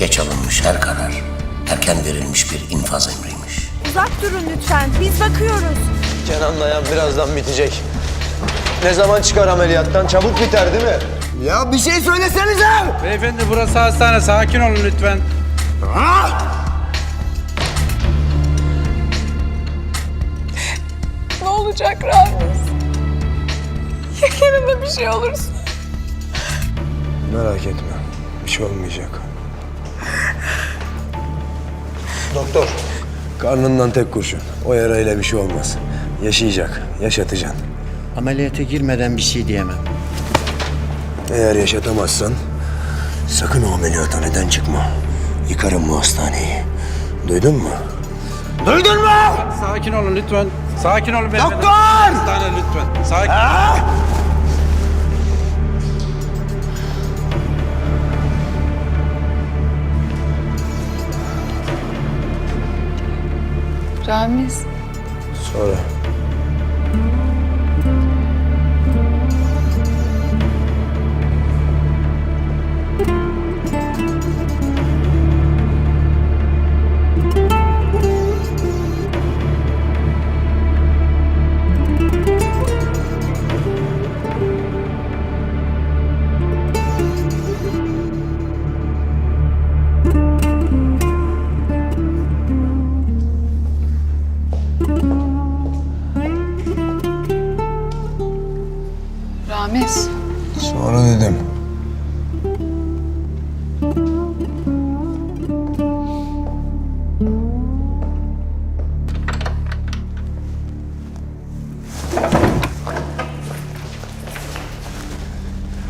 Geç alınmış her karar, erken verilmiş bir infaz emriymiş. Uzak durun lütfen. Biz bakıyoruz. Kenan dayan birazdan bitecek. Ne zaman çıkar ameliyattan? Çabuk biter değil mi? Ya bir şey söylesenize! Beyefendi burası hastane. Sakin olun lütfen. Ne olacak Ramiz? Ya Kenan'a bir şey olursa? Merak etme. Bir şey olmayacak. Doktor. Karnından tek kurşun. O yarayla bir şey olmaz. Yaşayacak. Yaşatacaksın. Ameliyata girmeden bir şey diyemem. Eğer yaşatamazsan sakın o ameliyathaneden çıkma. Yıkarım bu hastaneyi. Duydun mu? Duydun mu? Sakin olun lütfen. Sakin olun beyefendi. Doktor! Hastane lütfen. Sakin. Ramiz, Sonra. Ramiz. Sonra dedim.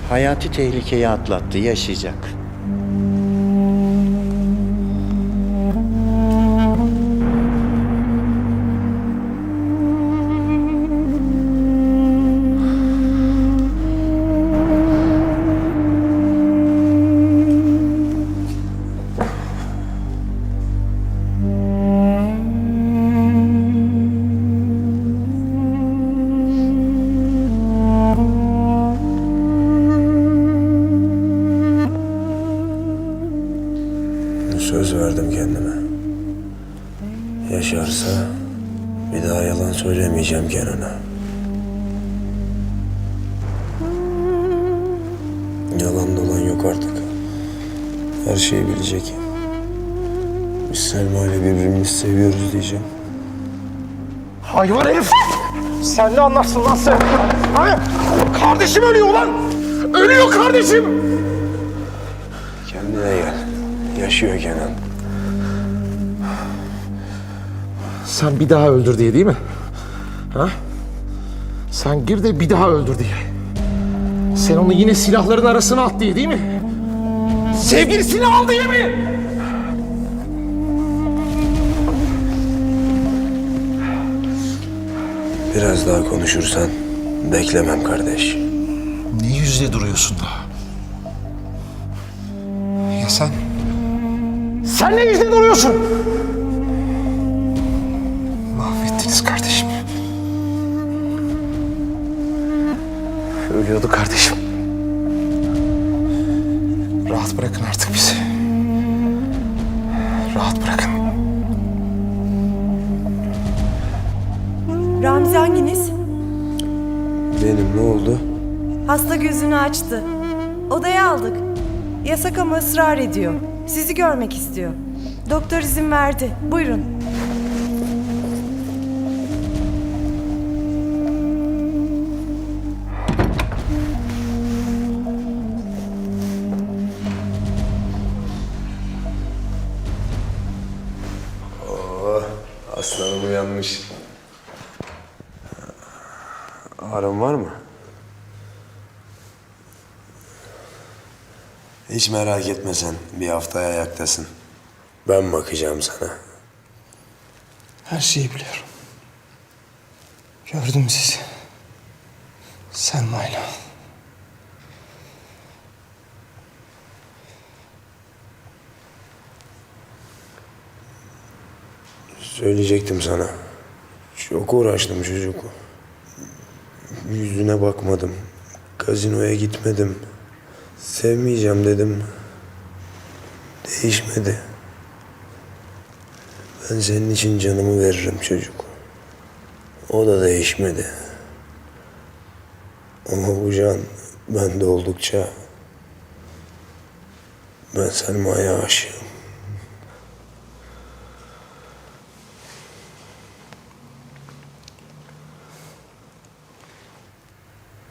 Hayati tehlikeyi atlattı, yaşayacak. Verdim kendime. Yaşarsa bir daha yalan söylemeyeceğim Kenan'a. Yalan dolan yok artık. Her şeyi bilecek. Biz Selma ile birbirimizi seviyoruz diyeceğim. Hayvan herif! Sen ne anlarsın lan sen? Ha? Kardeşim ölüyor lan! Ölüyor kardeşim! Kendine gel. Yaşıyor Kenan. Sen bir daha öldür diye değil mi? Ha? Sen gir de bir daha öldür diye. Sen onu yine silahların arasına at diye değil mi? Sevgilisini al diye mi? Biraz daha konuşursan beklemem kardeş. Ne yüzle duruyorsun daha? Ya sen? Sen ne yüzle duruyorsun? Mahvettiniz kardeşim. Ölüyordu kardeşim. Rahat bırakın artık bizi. Rahat bırakın. Ramzi hanginiz? Benim ne oldu? Hasta gözünü açtı. Odaya aldık. Yasak ama ısrar ediyor. Sizi görmek istiyor. Doktor izin verdi. Buyurun. Aslanım uyanmış. Ağrın var mı? Hiç merak etme sen. Bir haftaya ayaktasın. Ben bakacağım sana. Her şeyi biliyorum. Gördüm sizi. Selma'yla. Söyleyecektim sana. Çok uğraştım çocuk. Yüzüne bakmadım. Gazinoya gitmedim. Sevmeyeceğim dedim. Değişmedi. Ben senin için canımı veririm çocuk. O da değişmedi. Ama bu can bende oldukça ben Selma'ya aşığım.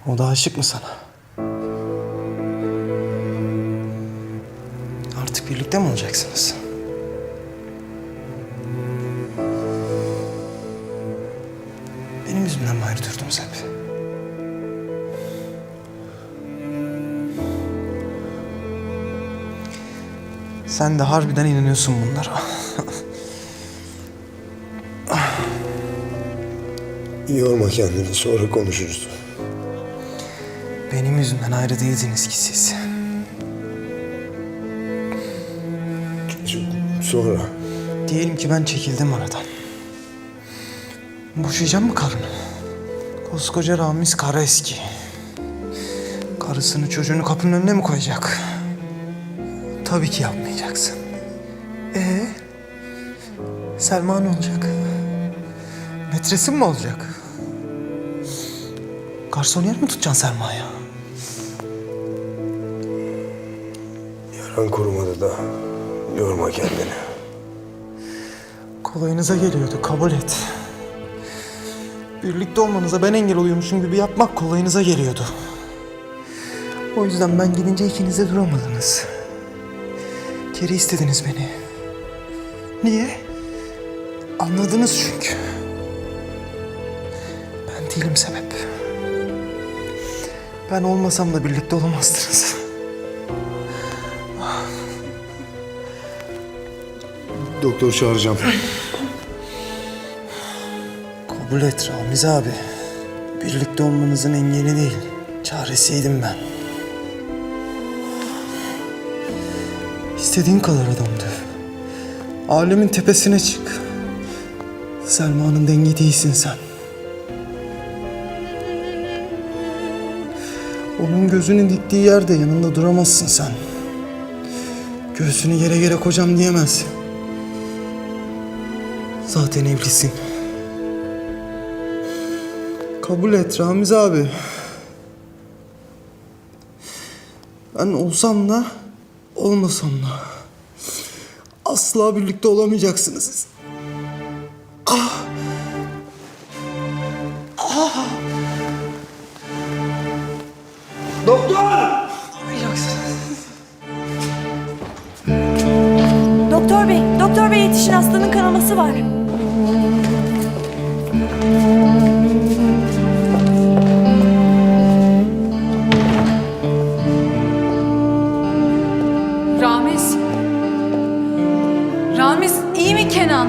O da aşık mı sana? Artık birlikte mi olacaksınız? Benim yüzümden mi ayrı durdunuz hep? Sen de harbiden inanıyorsun bunlara. Yorma kendini sonra konuşuruz. Benim yüzümden ayrı değildiniz ki siz. Sonra. Diyelim ki ben çekildim aradan. Boşayacağım mı karını? Koskoca Ramiz Karaeski. Karısını çocuğunu kapının önüne mi koyacak? Tabii ki yapmayacaksın. Ee, Selma ne olacak? Metresin mi olacak? Garson yer mi tutacaksın Selma'ya? Yaran kurumadı da yorma kendini. Kolayınıza geliyordu, kabul et. Birlikte olmanıza ben engel oluyormuşum gibi yapmak kolayınıza geliyordu. O yüzden ben gidince ikiniz de duramadınız. Geri istediniz beni. Niye? Anladınız çünkü. Ben değilim sebep. Ben olmasam da birlikte olamazdınız. Doktor çağıracağım. Kabul et Ramiz abi. Birlikte olmanızın engeli değil. Çaresiydim ben. İstediğin kadar adam döv. Alemin tepesine çık. Selma'nın dengi değilsin sen. Onun gözünün diktiği yerde yanında duramazsın sen. Göğsünü yere yere kocam diyemezsin. Zaten evlisin. Kabul et Ramiz abi. Ben olsam da olmasam da asla birlikte olamayacaksınız siz. Doktor bey, doktor bey yetişin hastanın kanaması var. Ramiz iyi mi Kenan?